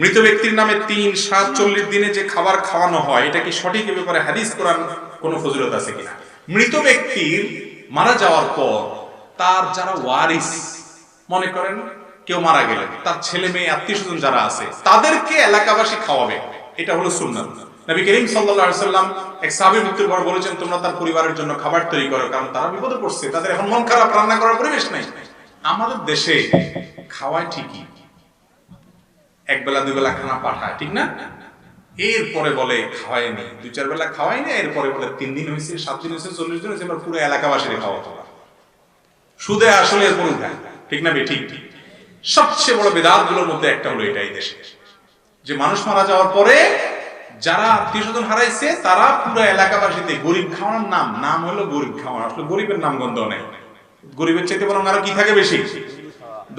মৃত ব্যক্তির নামে তিন, সাত, চল্লিশ দিনে যে খাবার খাওয়ানো হয়, এটা কি সঠিক ব্যাপারে হাদিস, কোরআন কোনো ফজিলত আছে কিনা? মৃত ব্যক্তির মারা যাওয়ার পর তার যারা ওয়ারিস, মনে করেন কেউ মারা গেলেন, তার ছেলে মেয়ে, আত্মীয় স্বজন যারা আছে, তাদেরকে এলাকাবাসী খাওয়াবে। এটা হলো সুন্নাত। নবী করিম সাল্লাল্লাহু সাল্লাম এক সাহাবীর মৃত্যুর পর বলেছেন, তোমরা তার পরিবারের জন্য খাবার তৈরি করো, কারণ তারা বিপদে পড়ছে। তাদের এখন মন খারাপ রান্না করার পরিবেশ নাই। আমাদের দেশে খাওয়ায় ঠিকই এক বেলা দুই বেলা খানা পাঠায়, ঠিক না? এরপরে বলে খাওয়ায়নি দুই চার বেলা খাওয়ায়নি এরপরে বলে, তিন দিন হয়েছে, সাত দিন হয়েছে, চল্লিশ দিন হয়েছে, এবার পুরো এলাকাবাসীর খাওয়া তোলা সুদে আসলে এরপর উঠায় ঠিক না ঠিক। সবচেয়ে বড় বেদাতগুলোর মধ্যে একটা হলো এটাই দেশে। যে মানুষ মারা যাওয়ার পরে যারা আত্মীয় স্বজন হারাইছে, তারা পুরো এলাকাবাসীতে গরিব খাওয়ানোর নাম নাম হলো গরিব খাওয়ানো। আসলে গরিবের নাম গন্ধ নেই। গরিবের চাইতে বরং আরও কি থাকে বেশি?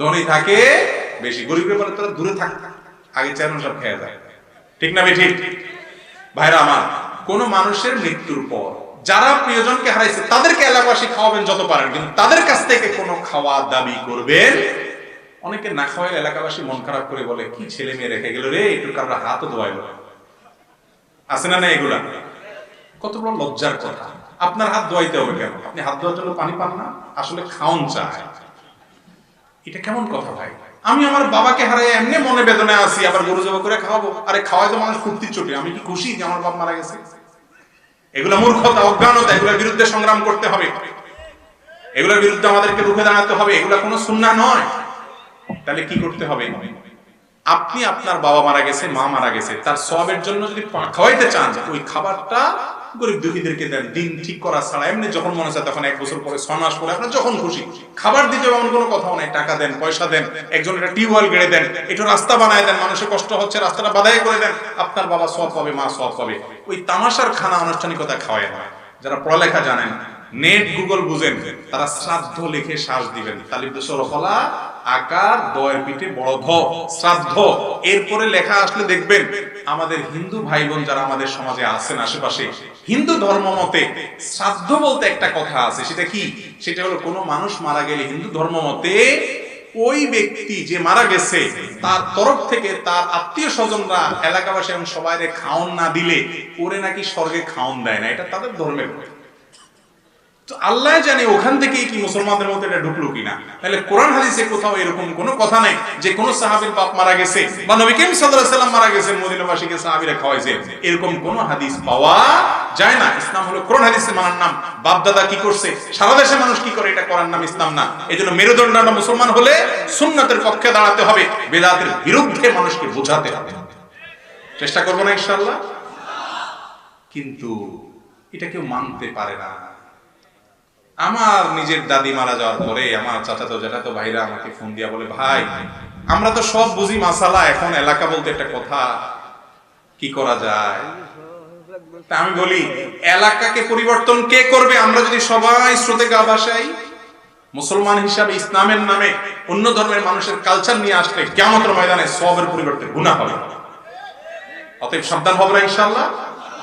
ধনী থাকে বেশি। গরিবের বলে, তোরা দূরে থাক। আগে চেয়ারম্যান সব খেয়ে যায় ঠিক না ঠিক ভাইরা আমার, কোন মানুষের মৃত্যুর পর যারা প্রিয়জনকে হারাইছে, তাদেরকে এলাকাবাসী খাওয়াবেন যত পারেন, কিন্তু তাদের কাছ থেকে কোনো খাওয়া দাবি করবেন? অনেকে না খাওয়াই এলাকাবাসী মন খারাপ করে বলে, কি ছেলে মেয়ে রেখে গেল রে? একটু কারোর হাতও ধোয়াইল আছে না না এগুলা? কত বড় লজ্জার কথা। আপনার হাত ধোয়াইতে হবে কেন? আপনি হাত ধোয়ার জন্য পানি পান না? আসলে খাওন চায়। এটা কেমন কথা ভাই? আমি আমার বাবাকে হারাই এমনি মনে বেদনায় আছি, আবার গরু জবা করে খাওয়াবো। আরে খাওয়াই তো মানুষ ফুর্তির চোটে, আমি কি খুশি যে আমার বাপ মারা গেছে? এগুলা মূর্খতা, অজ্ঞানতা, এগুলোর বিরুদ্ধে সংগ্রাম করতে হবে। এগুলোর বিরুদ্ধে আমাদেরকে রুখে দাঁড়াতে হবে, এগুলা কোনো সুন্না নয়। তাহলে কি করতে হবে? আপনি আপনার বাবা মারা গেছে, মা মারা গেছে, তার সবের জন্য যদি খাওয়াইতে চান, ওই খাবারটা গরিব দুঃখীদেরকে দেন, দিন ঠিক করা ছাড়া। এমনি যখন মনে চায় তখন এক বছর পরে ছয় মাস পরে আপনার যখন খুশি, খাবার দিতে এমন কোনো কথা নাই, টাকা দেন, পয়সা দেন, একজন একটা টিউবওয়েল গেড়ে দেন, একটু রাস্তা বানায় দেন, মানুষের কষ্ট হচ্ছে, রাস্তাটা বাধাই করে দেন, আপনার বাবা সব পাবে, মা সব পাবে। ওই তামাশার খানা আনুষ্ঠানিকতা খাওয়ায় না। যারা পড়ালেখা জানেন নেট গুগল বুঝেন, তারা শ্রাদ্ধ লিখে শ্বাস দিবেন। তালিব সরফলা আকার, দয়ের পিঠে বড় ধ শ্রাদ্ধ। এরপরে লেখা আসলে দেখবেন, আমাদের হিন্দু ভাই বোন যারা আমাদের সমাজে আছেন আশেপাশে, হিন্দু ধর্ম মতে শ্রাদ্ধ বলতে একটা কথা আছে, সেটা কি? সেটা হলো কোনো মানুষ মারা গেলে হিন্দু ধর্ম মতে ওই ব্যক্তি যে মারা গেছে, তার তরফ থেকে তার আত্মীয় স্বজনরা এলাকাবাসী এবং সবাই খাওন না দিলে ওরে নাকি স্বর্গে খাওন দেয় না, এটা তাদের ধর্মের কথা। তো আল্লাহ জানে ওখান থেকেই কি মুসলমানদের মধ্যে এটা ঢুকলো কিনা। তাহলে কোরআন হাদিসে কোথাও এরকম কোনো কথা নাই যে কোন সাহাবীর বাপ মারা গেছে বা নবী করিম সাল্লাল্লাহু আলাইহি মারা গেছেন মদিনাবাসীকে সাহাবীরা খাওয়াইছে। এরকম কোন হাদিস পাওয়া যায় না। ইসলাম হলো কোরআন হাদিসে মানার নাম। বাপ দাদা কি করছে? সারা দেশে মানুষ কি করে? এটা করার নাম ইসলাম না। এজন্য মেরুদণ্ডটা মুসলমান হলে সুন্নাতের পক্ষে দাঁড়াতে হবে। বেদাতের বিরুদ্ধে মানুষকে বোঝাতে হবে। চেষ্টা করব না ইনশাআল্লাহ? কিন্তু এটা কেউ মানতে পারে না। আমার নিজের দাদি মারা যাওয়ার পরে আমার চাচাতো জ্যাঠাতো ভাইরা আমাকে ফোন দিয়া বলে, ভাই, আমরা তো সব বুঝি মাসালা, এখন এলাকা বলতে একটা কথা, কি করা যায়? তা আমি বলি, এলাকাকে পরিবর্তন কে করবে? আমরা যদি সবাই স্রোতে গা ভাসাই, মুসলমান হিসাবে ইসলামের নামে অন্য ধর্মের মানুষের কালচার নিয়ে আসলে কেমন ময়দানে সবের পরিবর্তে গুণা হবে। অতএব সাবধান হবে না ইনশাল্লাহ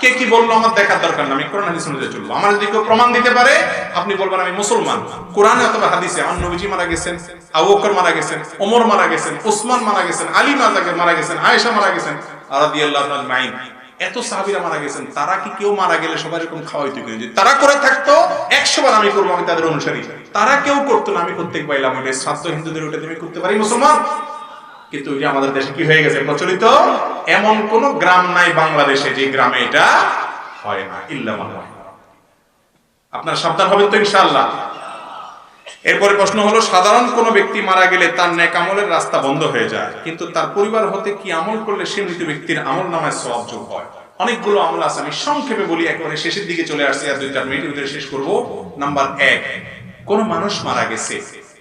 কে কি বলল আমার দেখার দরকার না, আমি কোরআন হাদিস অনুযায়ী চলবো। আমার যদি কেউ প্রমাণ দিতে পারে, আপনি বলবেন আমি মুসলমান। কোরআনে অথবা হাদিসে আমার নবীজি মারা গেছেন, আবু বকর মারা গেছেন, ওমর মারা গেছেন, ওসমান মারা গেছেন, আলী মাজাকে মারা গেছেন, আয়েশা মারা গেছেন এত সাহাবীরা মারা গেছেন, তারা কি কেউ মারা গেলে সবাই এরকম খাওয়াইতো কিনা? তারা করে থাকতো, একশো বার আমি করব আমি তাদের অনুসারী। তারা কেউ করতো না, আমি করতে পাইলাম ওটা শ্রাদ্ধ হিন্দুদের ওটা তুমি করতে পারি মুসলমান? কিন্তু যে আমাদের দেশে কি হয়ে গেছে প্রচলিত? এমন কোন গ্রাম নাই বাংলাদেশে যে গ্রামে এটা হয় না, ইল্লা। আপনারা সাবধান হবেন তো ইনশাআল্লাহ। এরপরে প্রশ্ন হলো, সাধারণ কোন ব্যক্তি মারা গেলে তার ন্যাক আমলের রাস্তা বন্ধ হয়ে যায়, কিন্তু তার পরিবার হতে কি আমল করলে সে মৃত ব্যক্তির আমল নামায় সওয়াব যোগ হয়? অনেকগুলো আমল আছে, আমি সংক্ষেপে বলি, একেবারে শেষের দিকে চলে আসছি, আর দুই চার মিনিটের শেষ করব। নাম্বার এক, কোন মানুষ মারা গেছে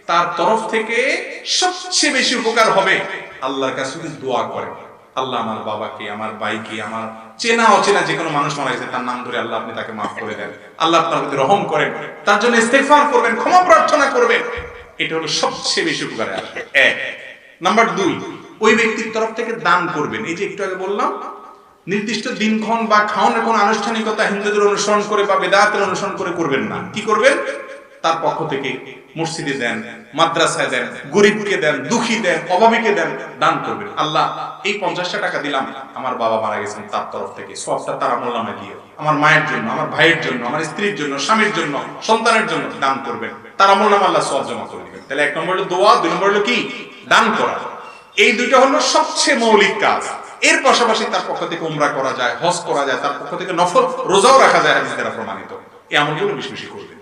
তার তরফ থেকে সবচেয়ে বেশি উপকার হবে। আল্লাহর কাছে দোয়া করে। আল্লাহ আমার বাবাকে, আমার ভাইকে, আমার চেনা অচেনা যে কোনো মানুষ মারা গেছে, তার নাম ধরে আল্লাহ আপনি তাকে মাফ করে দেন। আল্লাহ আপনার প্রতি রহম করেন। তার জন্য ইস্তেগফার করবেন, ক্ষমা প্রার্থনা করবেন। এটা হলো সবচেয়ে বেশি উপকারে আসবে এক। নাম্বার দুই, ওই ব্যক্তির তরফ থেকে দান করবেন। এই যে একটু আগে বললাম, নির্দিষ্ট দিনক্ষণ বা খাওয়ানোর কোন আনুষ্ঠানিকতা হিন্দুদের অনুসরণ করে বা বেদাতের অনুসরণ করে করবেন না। কি করবেন? তার পক্ষ থেকে মসজিদে দেন, মাদ্রাসায় দেন, গরিবকে দেন, দুঃখী দেন, অভাবীকে দেন, দান করবেন। আল্লাহ, এই পঞ্চাশটা টাকা দিলাম, আমার বাবা মারা গেছেন তার তরফ থেকে। সবটা তার আমল নামে দিও আমার মায়ের জন্য, আমার ভাইয়ের জন্য, আমার স্ত্রীর জন্য, স্বামীর জন্য, সন্তানের জন্য দান করবেন। তার আমল নামে আল্লাহ সব জমা করে দিবেন। তাহলে এক নম্বর হলো দোয়া, দুই নম্বর হলো কি? দান করা। এই দুইটা হলো সবচেয়ে মৌলিক কাজ। এর পাশাপাশি তার পক্ষ থেকে উমরা করা যায়, হজ করা যায়, তার পক্ষ থেকে নফল, রোজাও রাখা যায় হাদিস দ্বারা প্রমাণিত। এই আমলগুলো বেশি বেশি করবেন।